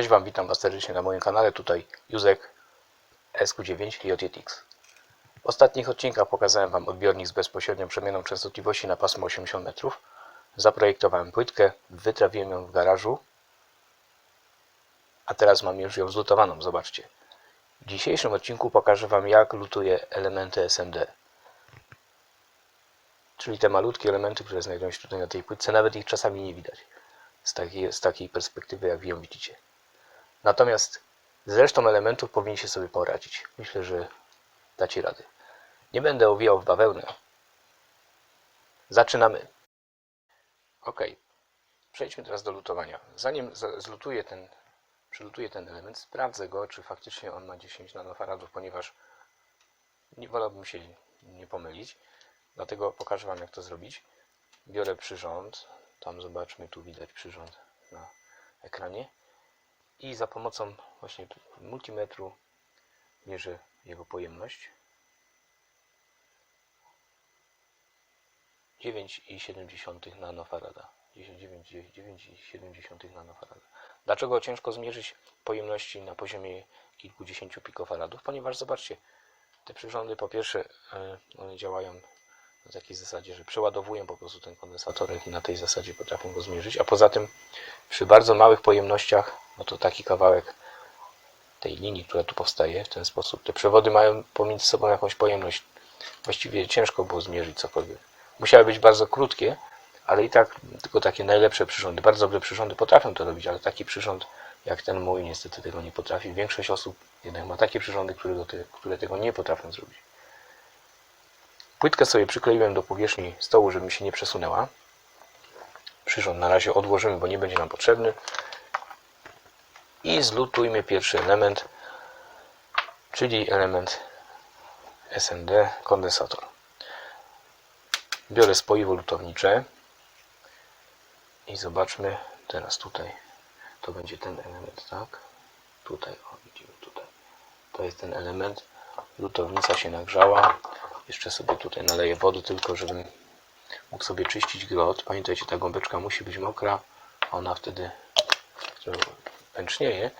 Cześć Wam, witam Was serdecznie na moim kanale. Tutaj Józek SQ9 JTX. W ostatnich odcinkach pokazałem Wam odbiornik z bezpośrednią przemianą częstotliwości na pasmo 80 metrów. Zaprojektowałem płytkę, wytrawiłem ją w garażu, a teraz mam już ją zlutowaną. Zobaczcie. W dzisiejszym odcinku pokażę Wam jak lutuję elementy SMD. Czyli te malutkie elementy, które znajdują się tutaj na tej płytce, nawet ich czasami nie widać z takiej, z takiej perspektywy, jak ją widzicie. Natomiast z resztą elementów powinniście sobie poradzić. Myślę, że dacie radę. Nie będę owijał w bawełnę. Zaczynamy. Ok. Przejdźmy teraz do lutowania. Zanim zlutuję ten, przylutuję ten element, sprawdzę go, czy faktycznie on ma 10 nanofaradów, ponieważ nie wolałbym się nie pomylić. Dlatego pokażę Wam, jak to zrobić. Biorę przyrząd. Tam zobaczmy, tu widać przyrząd na ekranie i za pomocą właśnie multimetru mierzę jego pojemność. 9,7 nanofarada. 9,7 nanofarada. Dlaczego ciężko zmierzyć pojemności na poziomie kilkudziesięciu pikofaradów? Ponieważ zobaczcie, te przyrządy po pierwsze e, one działają na takiej zasadzie, że przeładowują po prostu ten kondensatorek i na tej zasadzie potrafią go zmierzyć, a poza tym przy bardzo małych pojemnościach, no to taki kawałek tej linii, która tu powstaje w ten sposób, te przewody mają pomiędzy sobą jakąś pojemność. Właściwie ciężko było zmierzyć cokolwiek. Musiały być bardzo krótkie, ale i tak tylko takie najlepsze przyrządy, bardzo dobre przyrządy potrafią to robić, ale taki przyrząd jak ten mój niestety tego nie potrafi. Większość osób jednak ma takie przyrządy, które, które tego nie potrafią zrobić. Płytkę sobie przykleiłem do powierzchni stołu, żeby mi się nie przesunęła. Przyrząd na razie odłożymy, bo nie będzie nam potrzebny. I zlutujmy pierwszy element, czyli element SMD kondensator. Biorę spoiwo lutownicze i zobaczmy teraz tutaj. To będzie ten element, tak? Tutaj, o widzimy tutaj. To jest ten element. Lutownica się nagrzała. Jeszcze sobie tutaj naleję wody, tylko żebym mógł sobie czyścić grot. Pamiętajcie, ta gąbeczka musi być mokra. Ona wtedy pęcznieje.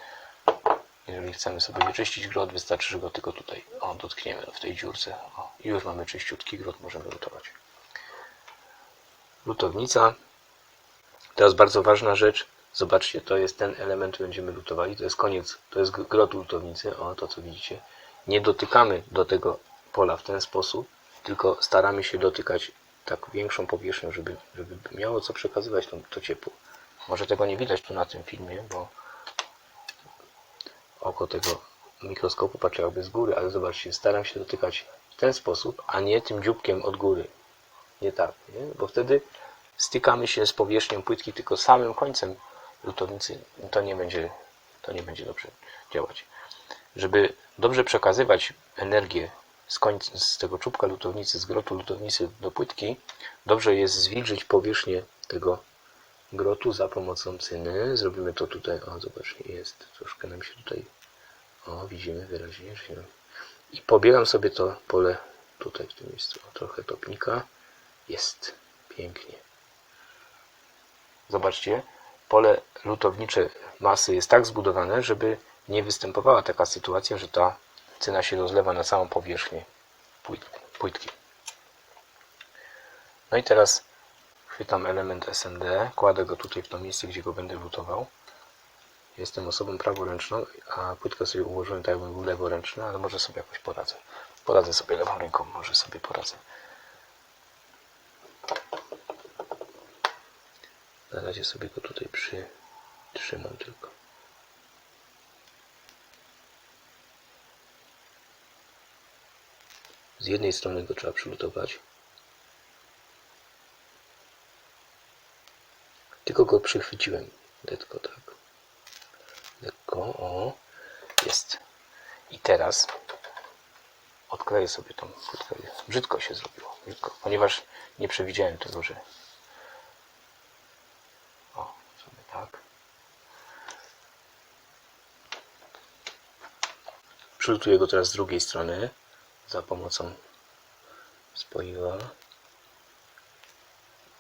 Jeżeli chcemy sobie wyczyścić grot, wystarczy, że go tylko tutaj o, dotkniemy w tej dziurce. O, już mamy czyściutki grot, możemy lutować. Lutownica. Teraz bardzo ważna rzecz. Zobaczcie, to jest ten element, będziemy lutowali. To jest koniec, to jest grot lutownicy. O, to co widzicie. Nie dotykamy do tego pola w ten sposób, tylko staramy się dotykać tak większą powierzchnią, żeby, żeby miało co przekazywać to, to ciepło. Może tego nie widać tu na tym filmie, bo oko tego mikroskopu patrzy jakby z góry, ale zobaczcie, staram się dotykać w ten sposób, a nie tym dzióbkiem od góry. Nie tak, nie? bo wtedy stykamy się z powierzchnią płytki tylko samym końcem lutownicy. To nie będzie, to nie będzie dobrze działać. Żeby dobrze przekazywać energię z, z tego czubka lutownicy, z grotu lutownicy do płytki, dobrze jest zwilżyć powierzchnię tego grotu za pomocą cyny. Zrobimy to tutaj, o zobaczcie, jest, troszkę nam się tutaj, o widzimy wyraźnie, że się... i pobieram sobie to pole tutaj w tym miejscu, o, trochę topnika, jest, pięknie. Zobaczcie, pole lutownicze masy jest tak zbudowane, żeby nie występowała taka sytuacja, że ta cyna się rozlewa na całą powierzchnię płytki. No i teraz chwytam element SMD, kładę go tutaj w to miejsce, gdzie go będę lutował. Jestem osobą praworęczną, a płytkę sobie ułożyłem tak, jakbym był leworęczny, ale może sobie jakoś poradzę. Poradzę sobie lewą ręką, może sobie poradzę. Na razie sobie go tutaj przytrzymam tylko. Z jednej strony go trzeba przylutować. Tylko go przychwyciłem. Lekko tak. Lekko, o. Jest. I teraz odkleję sobie tą płytkę. Brzydko się zrobiło. Brzydko, ponieważ nie przewidziałem tego, że o, sobie tak. Przylutuję go teraz z drugiej strony za pomocą spoiwa.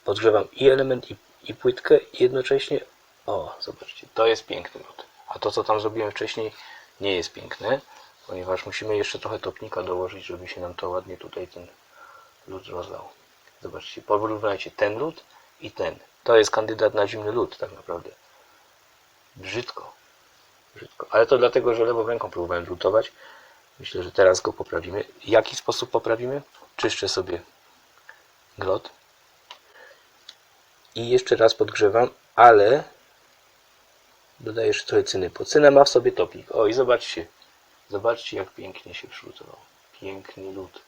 Podgrzewam i element, i, i płytkę i jednocześnie. O, zobaczcie, to jest piękny lód. A to, co tam zrobiłem wcześniej, nie jest piękne, ponieważ musimy jeszcze trochę topnika dołożyć, żeby się nam to ładnie tutaj ten lód rozlał. Zobaczcie, porównajcie ten lód i ten. To jest kandydat na zimny lód, tak naprawdę. Brzydko. Brzydko. Ale to dlatego, że lewą ręką próbowałem lutować. Myślę, że teraz go poprawimy. W jaki sposób poprawimy? Czyszczę sobie glot. I jeszcze raz podgrzewam, ale dodaję jeszcze trochę cyny, bo cyna ma w sobie topnik. O i zobaczcie, zobaczcie jak pięknie się przylutował. Piękny lód.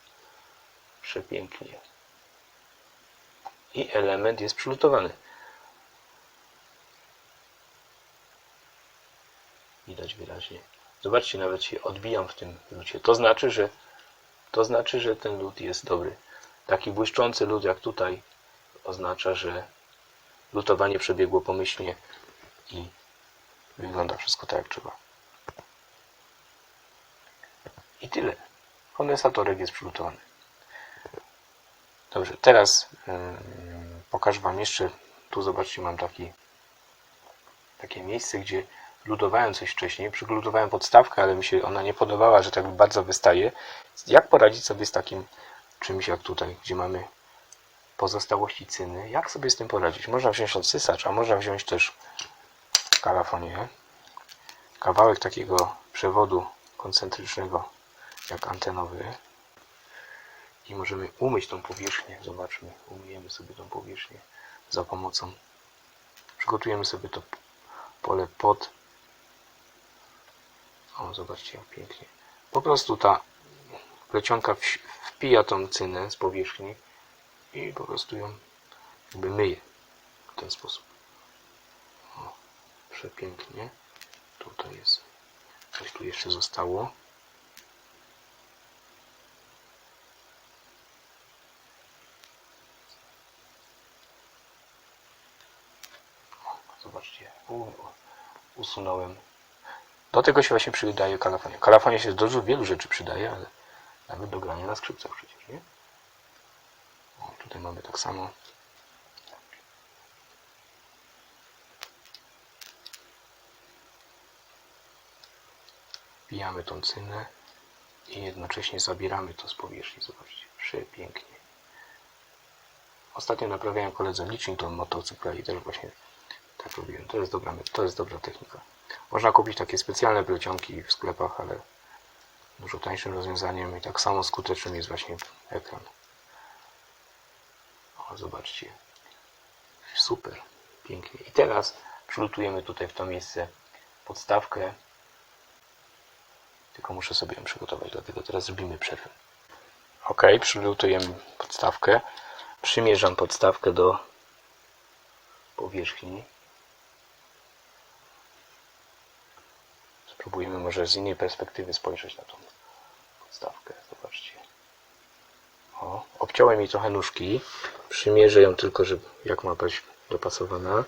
Przepięknie. I element jest przylutowany. Widać wyraźnie. Zobaczcie, nawet się odbijam w tym lucie. To znaczy, że to znaczy, że ten lód jest dobry. Taki błyszczący lód jak tutaj oznacza, że lutowanie przebiegło pomyślnie i wygląda wszystko tak jak trzeba. I tyle. Kondensatorek jest przylutowany. Dobrze, teraz ym, pokażę Wam jeszcze, tu zobaczcie, mam taki, takie miejsce, gdzie ludowałem coś wcześniej, przygotowałem podstawkę, ale mi się ona nie podobała, że tak bardzo wystaje. Jak poradzić sobie z takim czymś jak tutaj, gdzie mamy pozostałości cyny? Jak sobie z tym poradzić? Można wziąć odsysacz, a można wziąć też kalafonię, kawałek takiego przewodu koncentrycznego, jak antenowy i możemy umyć tą powierzchnię. Zobaczmy, umyjemy sobie tą powierzchnię za pomocą. Przygotujemy sobie to pole pod. O, zobaczcie jak pięknie. Po prostu ta plecionka wpija tą cynę z powierzchni i po prostu ją jakby myje w ten sposób. O, przepięknie. Tutaj jest. Coś tu jeszcze zostało. Zobaczcie, u, usunąłem. Do tego się właśnie przydaje kalafonia. Kalafonia się do wielu rzeczy przydaje, ale nawet do grania na skrzypcach przecież, nie? O, tutaj mamy tak samo. Wbijamy tą cynę i jednocześnie zabieramy to z powierzchni. Zobaczcie, przepięknie. Ostatnio naprawiałem koledze licznik do motocykla i też właśnie tak robiłem. To jest dobra, to jest dobra technika. Można kupić takie specjalne plecionki w sklepach, ale dużo tańszym rozwiązaniem i tak samo skutecznym jest właśnie ekran. O, zobaczcie. Super, pięknie. I teraz przylutujemy tutaj w to miejsce podstawkę. Tylko muszę sobie ją przygotować, dlatego teraz zrobimy przerwę. Ok, przylutujemy podstawkę. Przymierzam podstawkę do powierzchni. Spróbujmy może z innej perspektywy spojrzeć na tą podstawkę. Zobaczcie. O, obciąłem jej trochę nóżki. Przymierzę ją tylko, żeby jak ma być dopasowana.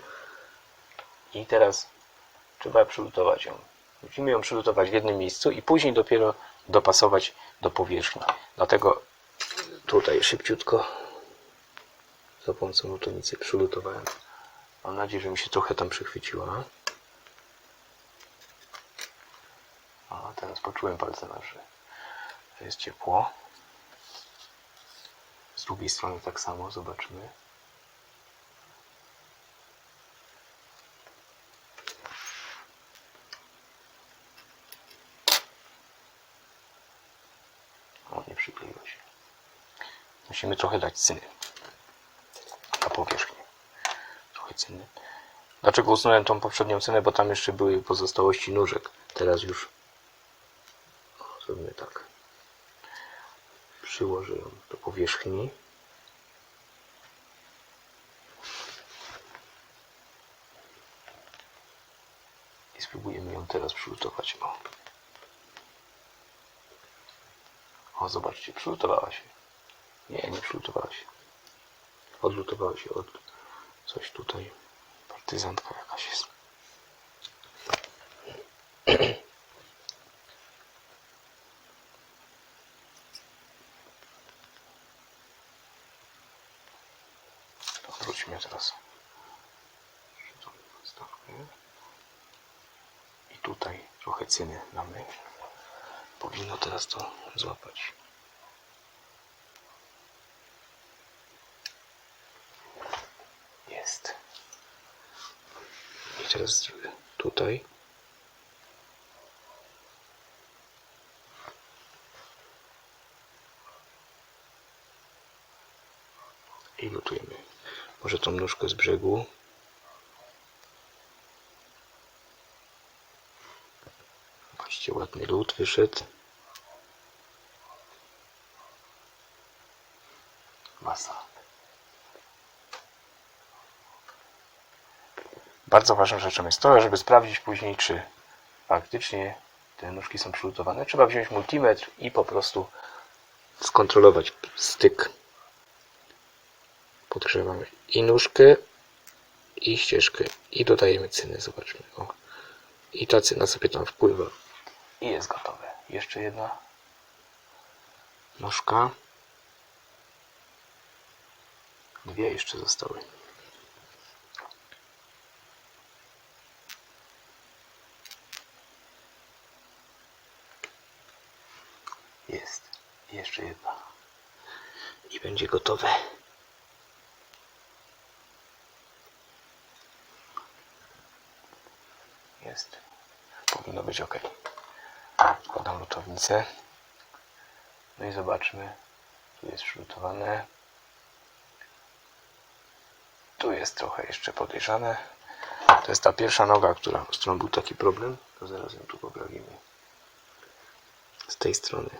I teraz trzeba przylutować ją. Musimy ją przylutować w jednym miejscu i później dopiero dopasować do powierzchni. Dlatego tutaj szybciutko za pomocą lutownicy przylutowałem. Mam nadzieję, że mi się trochę tam przychwyciła. A teraz poczułem palce nasze, że jest ciepło. Z drugiej strony tak samo, zobaczmy. O, nie przykleiło się. Musimy trochę dać cyny na powierzchnię. Trochę cyny. Dlaczego usunąłem tą poprzednią cynę? Bo tam jeszcze były pozostałości nóżek. Teraz już tak. Przyłożę ją do powierzchni. I spróbujemy ją teraz przylutować. O, o zobaczcie, przylutowała się. Nie, nie przylutowała się. Odlutowała się od coś tutaj. Partyzantka jakaś jest. Wróćmy teraz. I tutaj trochę cyny mamy. Powinno teraz to złapać. Jest. I teraz tutaj. I lutujemy. Może tą nóżkę z brzegu. Zobaczcie, ładny lód wyszedł. Masa. Bardzo ważną rzeczą jest to, żeby sprawdzić później, czy faktycznie te nóżki są przylutowane. Trzeba wziąć multimetr i po prostu skontrolować styk. Podgrzewamy i nóżkę, i ścieżkę, i dodajemy cynę. Zobaczmy. O. I ta cyna sobie tam wpływa. I jest gotowe. Jeszcze jedna nóżka. Dwie jeszcze zostały. Jest. Jeszcze jedna. I będzie gotowe. Jest. Powinno być ok. Wkładam lutownicę. No i zobaczmy. Tu jest przylutowane. Tu jest trochę jeszcze podejrzane. To jest ta pierwsza noga, która, z którą był taki problem. To zaraz ją tu poprawimy. Z tej strony.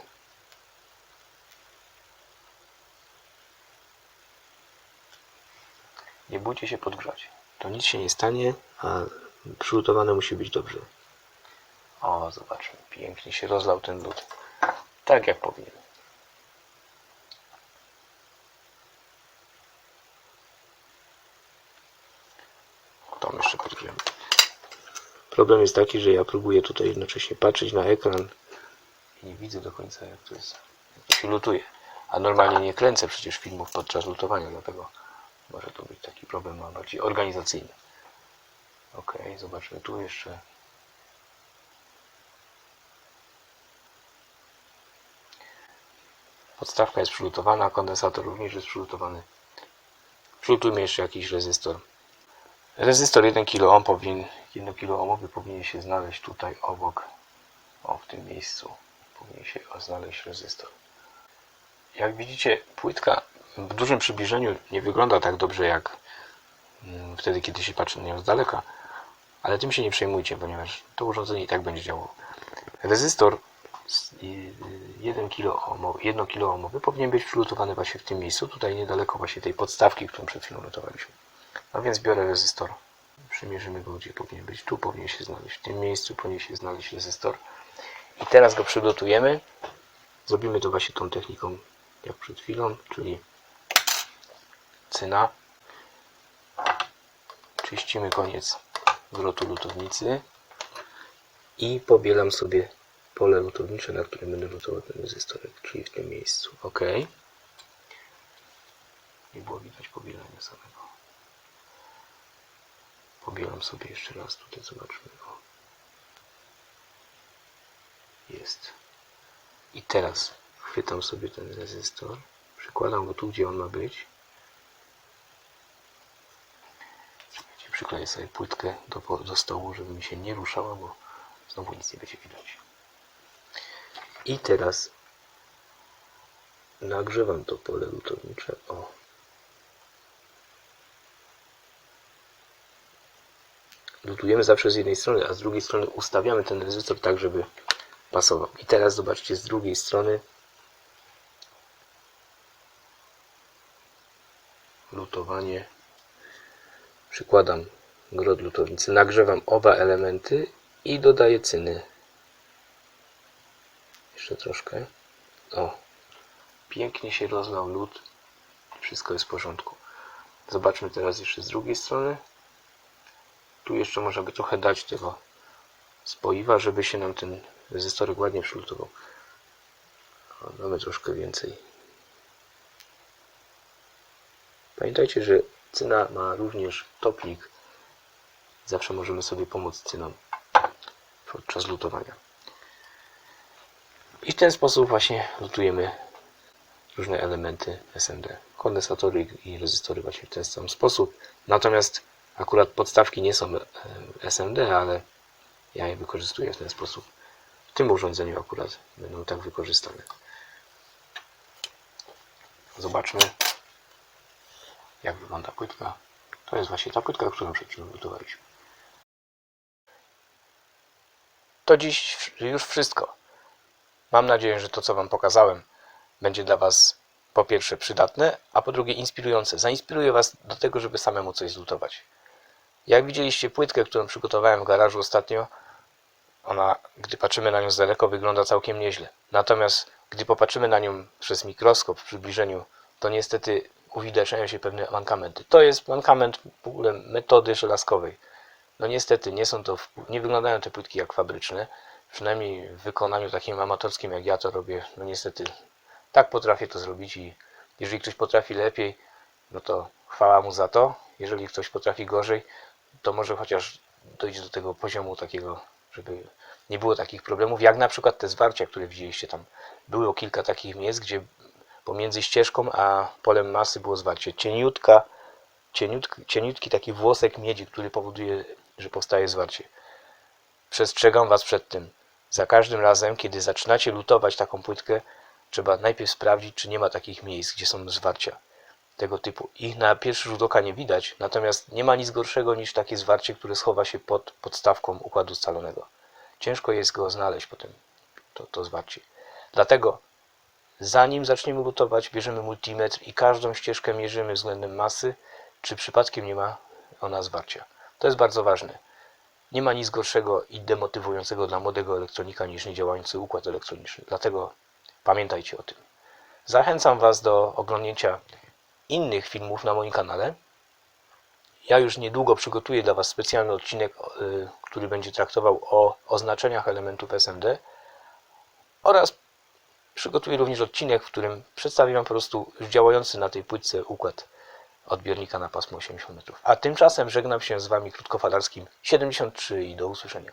Nie bójcie się podgrzać. To nic się nie stanie, a przygotowane musi być dobrze. O, zobaczmy. Pięknie się rozlał ten lód. Tak jak powinien. Tam jeszcze podgrzejemy. Problem jest taki, że ja próbuję tutaj jednocześnie patrzeć na ekran i nie widzę do końca jak to jest, jak się lutuje. A normalnie nie kręcę przecież filmów podczas lutowania, dlatego może to być taki problem no, bardziej organizacyjny. Ok, zobaczmy tu jeszcze. Podstawka jest przylutowana, kondensator również jest przylutowany. Przylutujmy jeszcze jakiś rezystor. Rezystor 1 kΩ powinien, 1 kΩ powinien się znaleźć tutaj obok, o w tym miejscu powinien się znaleźć rezystor. Jak widzicie, płytka w dużym przybliżeniu nie wygląda tak dobrze jak mm, wtedy, kiedy się patrzy na nią z daleka, ale tym się nie przejmujcie, ponieważ to urządzenie i tak będzie działało. Rezystor z- i- y, 1 kΩ, 1 kΩ powinien być przylutowany właśnie w tym miejscu, tutaj niedaleko właśnie tej podstawki, którą przed chwilą lutowaliśmy. No więc biorę rezystor, przymierzymy go gdzie powinien być, tu powinien się znaleźć, w tym miejscu powinien się znaleźć rezystor i teraz go przygotujemy. Zrobimy to właśnie tą techniką jak przed chwilą, czyli cyna. Czyścimy koniec grotu lutownicy i pobielam sobie pole lutownicze, na którym będę lutował ten rezystorek, czyli w tym miejscu. OK. Nie było widać pobielania samego. Pobielam sobie jeszcze raz tutaj, zobaczmy. O. Jest. I teraz chwytam sobie ten rezystor, przykładam go tu, gdzie on ma być. Przykleję sobie płytkę do, do stołu, żeby mi się nie ruszała, bo znowu nic nie będzie widać. I teraz nagrzewam to pole lutownicze. O. Lutujemy zawsze z jednej strony, a z drugiej strony ustawiamy ten rezystor tak, żeby pasował. I teraz zobaczcie z drugiej strony lutowanie. Przykładam grot lutownicy, nagrzewam oba elementy i dodaję cyny. Jeszcze troszkę. O, pięknie się rozlał lód. Wszystko jest w porządku. Zobaczmy teraz jeszcze z drugiej strony. Tu jeszcze można by trochę dać tego spoiwa, żeby się nam ten rezystorek ładnie przylutował. O, Damy troszkę więcej. Pamiętajcie, że cyna ma również toplik. Zawsze możemy sobie pomóc cyną. podczas lutowania. I w ten sposób właśnie lutujemy różne elementy SMD. Kondensatory i rezystory właśnie w ten sam sposób. Natomiast akurat podstawki nie są e, SMD, ale ja je wykorzystuję w ten sposób. W tym urządzeniu akurat będą tak wykorzystane. Zobaczmy jak wygląda płytka. To jest właśnie ta płytka, którą przed chwilą lutowaliśmy. To dziś już wszystko. Mam nadzieję, że to, co Wam pokazałem, będzie dla Was po pierwsze przydatne, a po drugie inspirujące. Zainspiruje Was do tego, żeby samemu coś zlutować. Jak widzieliście płytkę, którą przygotowałem w garażu ostatnio, ona, gdy patrzymy na nią z daleko, wygląda całkiem nieźle. Natomiast, gdy popatrzymy na nią przez mikroskop w przybliżeniu, to niestety uwidaczniają się pewne mankamenty. To jest mankament w ogóle metody żelazkowej. No niestety, nie są to, nie wyglądają te płytki jak fabryczne, przynajmniej w wykonaniu takim amatorskim, jak ja to robię. No niestety, tak potrafię to zrobić i jeżeli ktoś potrafi lepiej, no to chwała mu za to. Jeżeli ktoś potrafi gorzej, to może chociaż dojść do tego poziomu takiego, żeby nie było takich problemów, jak na przykład te zwarcia, które widzieliście tam. Było kilka takich miejsc, gdzie pomiędzy ścieżką a polem masy było zwarcie. Cieniutka, cieniutki, cieniutki taki włosek miedzi, który powoduje, że powstaje zwarcie. Przestrzegam Was przed tym. Za każdym razem, kiedy zaczynacie lutować taką płytkę, trzeba najpierw sprawdzić, czy nie ma takich miejsc, gdzie są zwarcia tego typu. Ich na pierwszy rzut oka nie widać, natomiast nie ma nic gorszego niż takie zwarcie, które schowa się pod podstawką układu scalonego. Ciężko jest go znaleźć potem, to, to zwarcie. Dlatego zanim zaczniemy lutować, bierzemy multimetr i każdą ścieżkę mierzymy względem masy, czy przypadkiem nie ma ona zwarcia. To jest bardzo ważne. Nie ma nic gorszego i demotywującego dla młodego elektronika niż niedziałający układ elektroniczny. Dlatego pamiętajcie o tym. Zachęcam Was do oglądnięcia innych filmów na moim kanale. Ja już niedługo przygotuję dla Was specjalny odcinek, y, który będzie traktował o oznaczeniach elementów SMD oraz przygotuję również odcinek, w którym przedstawię Wam po prostu działający na tej płytce układ odbiornika na pasmo 80 metrów. A tymczasem żegnam się z Wami krótkofalarskim 73 i do usłyszenia.